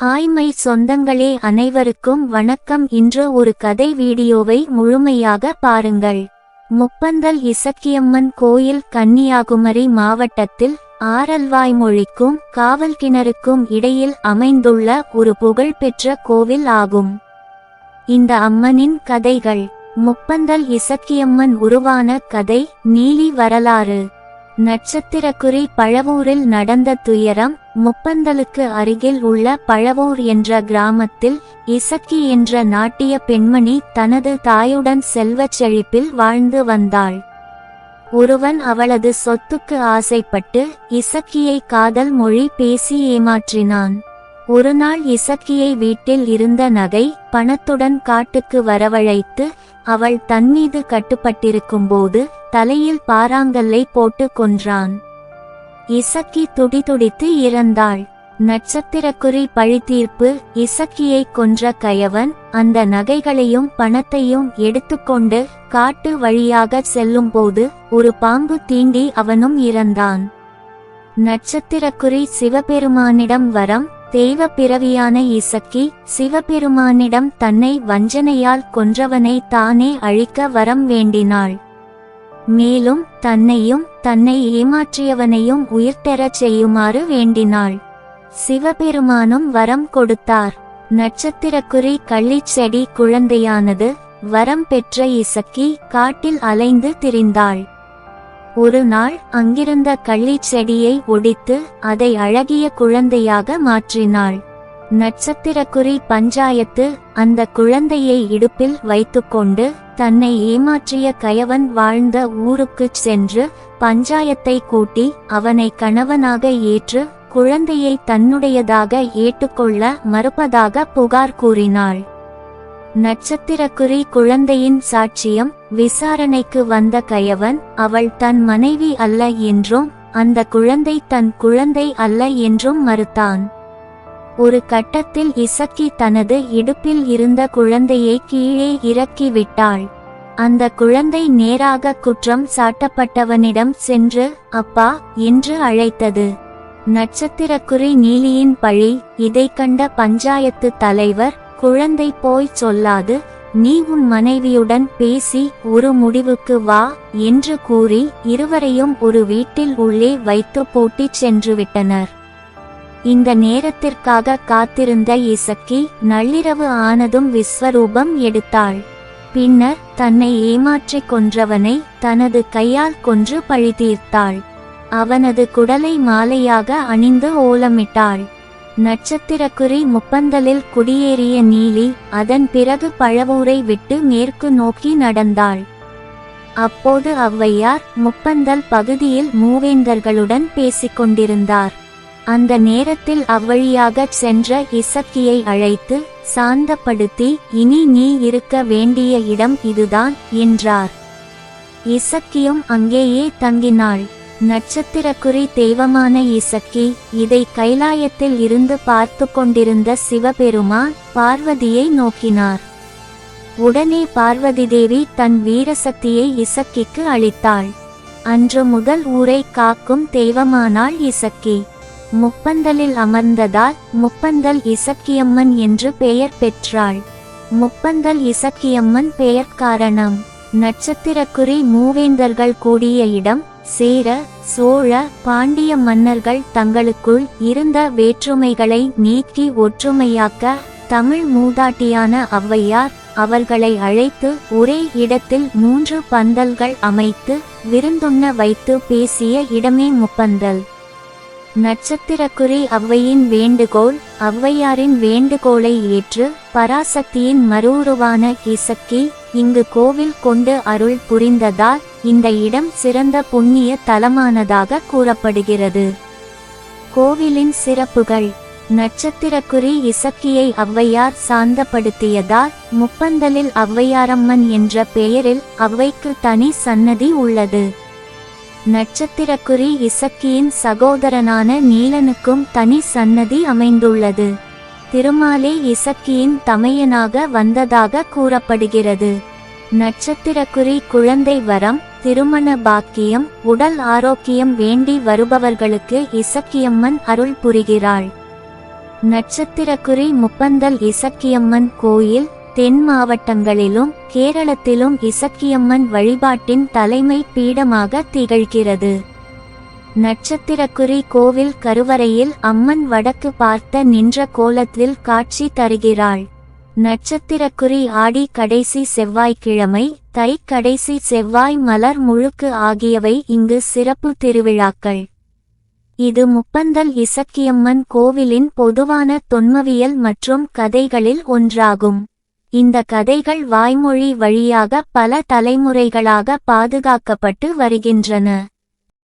ஹாய்மை சொந்தங்களே அனைவருக்கும் வணக்கம். இன்று ஒரு கதை வீடியோவை முழுமையாக பாருங்கள். முப்பந்தல் இசக்கியம்மன் கோயில் கன்னியாகுமரி மாவட்டத்தில் ஆரல்வாய்மொழிக்கும் காவல் கிணறுக்கும் இடையில் அமைந்துள்ள ஒரு புகழ்பெற்ற கோவில் ஆகும். இந்த அம்மனின் கதைகள். முப்பந்தல் இசக்கியம்மன் உருவான கதை நீலி வரலாறு. நட்சத்திரக்குறி பழவூரில் நடந்த துயரம் முப்பந்தலுக்கு அருகில் உள்ள பழவூர் என்ற கிராமத்தில் இசக்கி என்ற நாட்டிய பெண்மணி தனது தாயுடன் செல்வச் செழிப்பில் வாழ்ந்து வந்தாள். ஒருவன் அவளது சொத்துக்கு ஆசைப்பட்டு இசக்கியை காதல் மொழி பேசி ஏமாற்றினான். ஒருநாள் இசக்கியை வீட்டில் இருந்த நகை பணத்துடன் காட்டுக்கு வரவழைத்து அவள் தன்மீது கட்டுப்பட்டிருக்கும்போது தலையில் பாறாங்கல்லை போட்டு கொன்றான். இசக்கி துடிதுடித்து இறந்தாள். நட்சத்திரக்குறி பழித்தீர்ப்பு இசக்கியை கொன்ற கயவன் அந்த நகைகளையும் பணத்தையும் எடுத்துக்கொண்டு காட்டு வழியாக செல்லும்போது ஒரு பாம்பு தீண்டி அவனும் இறந்தான். நட்சத்திரக்குறி சிவபெருமானிடம் வரம் தெய்வ பிறவியான இசக்கி சிவபெருமானிடம் தன்னை வஞ்சனையால் கொன்றவனை தானே அழிக்க வரம் வேண்டினாள். மேலும் தன்னையும் தன்னை ஏமாற்றியவனையும் உயிர்த்தெறச் செய்யுமாறு வேண்டினாள். சிவபெருமானும் வரம் கொடுத்தார். நட்சத்திரக்குறி கள்ளிச் செடி குழந்தையானது வரம் பெற்ற இசக்கி காட்டில் அலைந்து திரிந்தாள். ஒரு நாள் அங்கிருந்த கள்ளிச் செடியை ஒடித்து அதை அழகிய குழந்தையாக மாற்றினாள். நட்சத்திரக்குறி பஞ்சாயத்து அந்த குழந்தையை இடுப்பில் வைத்துக்கொண்டு தன்னை ஏமாற்றிய கயவன் வாழ்ந்த ஊருக்குச் சென்று பஞ்சாயத்தை கூட்டி அவனை கணவனாக ஏற்று குழந்தையை தன்னுடையதாக ஏற்றுக்கொள்ள மறுப்பதாக புகார் கூறினாள். நட்சத்திரக்குறி குழந்தையின் சாட்சியம் விசாரணைக்கு வந்த கயவன் அவள் தன் மனைவி அல்ல என்றும் அந்த குழந்தை தன் குழந்தை அல்ல என்றும் மறுத்தான். ஒரு கட்டத்தில் இசக்கி தனது இடுப்பில் இருந்த குழந்தையை கீழே இறக்கி விட்டாள். அந்த குழந்தை நேராக குற்றம் சாட்டப்பட்டவனிடம் சென்று அப்பா என்று அழைத்தது. நட்சத்திரக்குறி நீலியின் பழி இதை கண்ட பஞ்சாயத்து தலைவர் குழந்தை போய் சொல்லாது நீ உன் மனைவியுடன் பேசி ஒரு முடிவுக்கு வா என்று கூறி இருவரையும் ஒரு வீட்டில் உள்ளே வைத்து பூட்டிச் சென்று விட்டனர் இந்த நேரத்திற்காக காத்திருந்த இசக்கி நள்ளிரவு ஆனதும் விஸ்வரூபம் எடுத்தாள். பின்னர் தன்னை ஏமாற்றிக் கொன்றவனை தனது கையால் கொன்று பழி தீர்த்தாள் அவனது குடலை மாலையாக அணிந்து ஓலமிட்டாள். நட்சத்திரக்குறி முப்பந்தலில் குடியேறிய நீலி அதன் பிறகு பழவூரை விட்டு மேற்கு நோக்கி நடந்தாள். அப்போது ஔவையார் முப்பந்தல் பகுதியில் மூவேந்தர்களுடன் பேசிக்கொண்டிருந்தார். அந்த நேரத்தில் அவ்வழியாகச் சென்ற இசக்கியை அழைத்து சாந்தப்படுத்தி இனி நீ இருக்க வேண்டிய இடம் இதுதான் என்றார். இசக்கியும் அங்கேயே தங்கினாள். நட்சத்திரக்குறி தெய்வமான இசக்கி இதை கைலாயத்தில் இருந்து பார்த்து கொண்டிருந்த சிவபெருமான் பார்வதியை நோக்கினார். உடனே பார்வதி தேவி தன் வீரசக்தியை இசக்கிக்கு அளித்தாள். அன்று முதல் ஊரை காக்கும் தெய்வமானாள் இசக்கி. முப்பந்தலில் அமர்ந்ததால் முப்பந்தல் இசக்கியம்மன் என்று பெயர் பெற்றாள். முப்பந்தல் இசக்கியம்மன் பெயர் காரணம் நட்சத்திரக்குறி மூவேந்தர்கள் கூடிய இடம் சேர சோழ பாண்டிய மன்னர்கள் தங்களுக்குள் இருந்த வேற்றுமைகளை நீக்கி ஒற்றுமையாக்க தமிழ் மூதாட்டியான ஔவையார் அவர்களை அழைத்து ஒரே இடத்தில் மூன்று பந்தல்கள் அமைத்து விருந்துண்ண வைத்து பேசிய இடமே முப்பந்தல். நட்சத்திரக்குறி ஔவையின் வேண்டுகோள் ஔவையாரின் வேண்டுகோளை ஏற்று பராசக்தியின் மறுவுருவான இசக்கி இங்கு கோவில் கொண்டு அருள் புரிந்ததால் இந்த இடம் சிறந்த புண்ணிய தலமானதாக கூறப்படுகிறது. கோவிலின் சிறப்புகள். நட்சத்திரக்குறி இசக்கியை ஔவையார் சாந்தப்படுத்தியதால் முப்பந்தலில் ஔவையாரம்மன் என்ற பெயரில் ஔவைக்கு தனி சன்னதி உள்ளது. நட்சத்திரக்குறி இசக்கியின் சகோதரனான நீலனுக்கும் தனி சன்னதி அமைந்துள்ளது. திருமாலே இசக்கியின் தமையனாக வந்ததாக கூறப்படுகிறது. நட்சத்திரக்குறி குழந்தை வரம் திருமண பாக்கியம் உடல் ஆரோக்கியம் வேண்டி வருபவர்களுக்கு இசக்கியம்மன் அருள் புரிகிறாள். நட்சத்திரக்குறி முப்பந்தல் இசக்கியம்மன் கோயில் தென் மாவட்டங்களிலும் கேரளத்திலும் இசக்கியம்மன் வழிபாட்டின் தலைமை பீடமாக திகழ்கிறது. நட்சத்திரக்குறி கோவில் கருவறையில் அம்மன் வடக்கு பார்த்த நின்ற கோலத்தில் காட்சி தருகிறாள். நட்சத்திரக்குறி ஆடி கடைசி செவ்வாய்க்கிழமை தை கடைசி செவ்வாய் மலர் முழுக்கு ஆகியவை இங்கு சிறப்பு திருவிழாக்கள். இது முப்பந்தல் இசக்கியம்மன் கோவிலின் பொதுவான தொன்மவியல் மற்றும் கதைகளில் ஒன்றாகும். இந்த கதைகள் வாய்மொழி வழியாக பல தலைமுறைகளாக பாதுகாக்கப்பட்டு வருகின்றன.